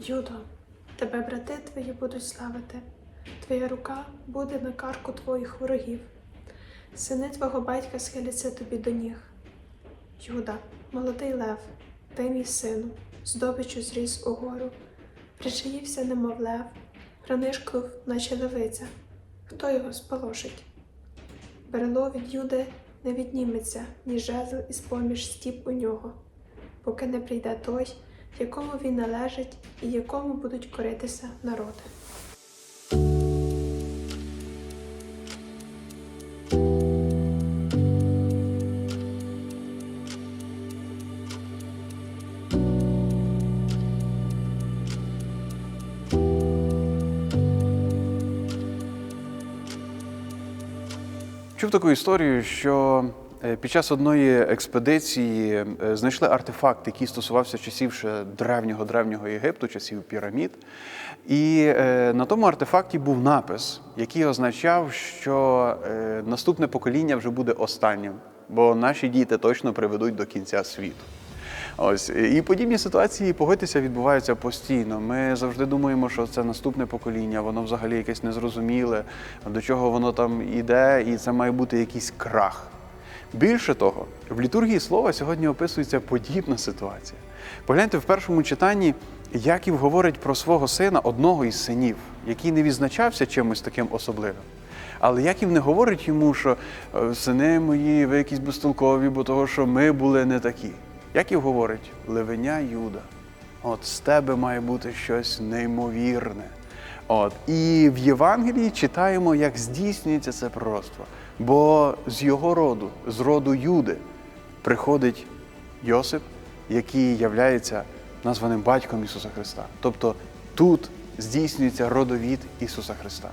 Юдо, тебе брати твої будуть славити, твоя рука буде на карку твоїх ворогів. Сини твого батька схиляться тобі до ніг. Юда, молодий лев, ти мій сину, здобичу зріс угору, причаївся, немов лев, пронишклив, наче левиця. Хто його сполошить? Берло від Юди не відніметься, ні жезл із поміж стіп у нього, поки не прийде той, якому він належить і якому будуть коритися народи. Чув таку історію, що під час одної експедиції е, знайшли артефакт, який стосувався часів ще древнього древнього Єгипту, часів пірамід. І е, на тому артефакті був напис, який означав, що е, наступне покоління вже буде останнім, бо наші діти точно приведуть до кінця світу. Ось і подібні ситуації погодьтеся відбуваються постійно. Ми завжди думаємо, що це наступне покоління, воно взагалі якесь незрозуміле, до чого воно там іде, і це має бути якийсь крах. Більше того, в літургії слова сьогодні описується подібна ситуація. Погляньте в першому читанні, Яків говорить про свого сина, одного із синів, який не відзначався чимось таким особливим. Але Яків не говорить йому, що «Е, сини мої, ви якісь безтолкові, бо того, що ми були не такі. Яків говорить, левеня Юда, от з тебе має бути щось неймовірне. От. І в Євангелії читаємо, як здійснюється це пророцтво. Бо з його роду, з роду Юди, приходить Йосип, який являється названим батьком Ісуса Христа. Тобто тут здійснюється родовід Ісуса Христа.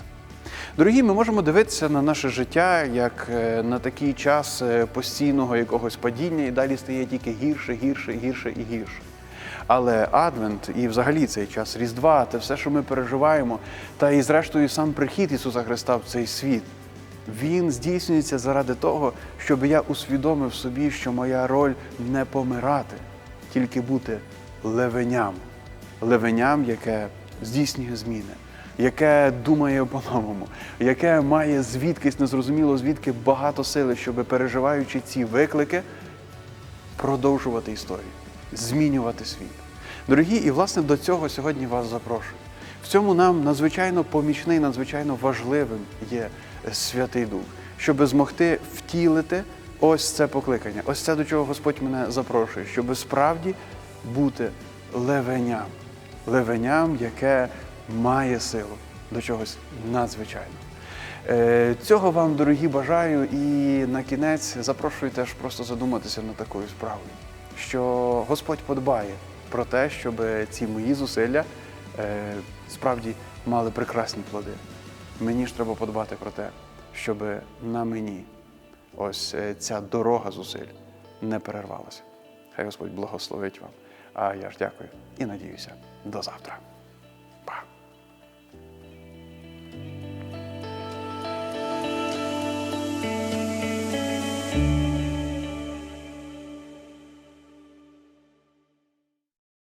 Дорогі, ми можемо дивитися на наше життя як е, на такий час е, постійного якогось падіння, і далі стає тільки гірше, гірше, гірше і гірше. Але Адвент і взагалі цей час Різдва, те все, що ми переживаємо, та і зрештою сам прихід Ісуса Христа в цей світ, він здійснюється заради того, щоб я усвідомив собі, що моя роль не помирати, тільки бути левеням, левеням, яке здійснює зміни, яке думає по-новому, яке має звідкись незрозуміло звідки багато сили, щоб переживаючи ці виклики, продовжувати історію, змінювати світ. Дорогі, і власне до цього сьогодні вас запрошую. В цьому нам надзвичайно помічний, надзвичайно важливим є Святий Дух, щоб змогти втілити ось це покликання, ось це до чого Господь мене запрошує, щоб справді бути левеням, левеням, яке має силу до чогось надзвичайного. Е, Цього вам, дорогі, бажаю, і на кінець запрошую теж просто задуматися над такою справою, що Господь подбає про те, щоб ці мої зусилля е, справді мали прекрасні плоди. Мені ж треба подбати про те, щоб на мені ось е, ця дорога зусиль не перервалася. Хай Господь благословить вам. А я ж дякую і надіюся до завтра.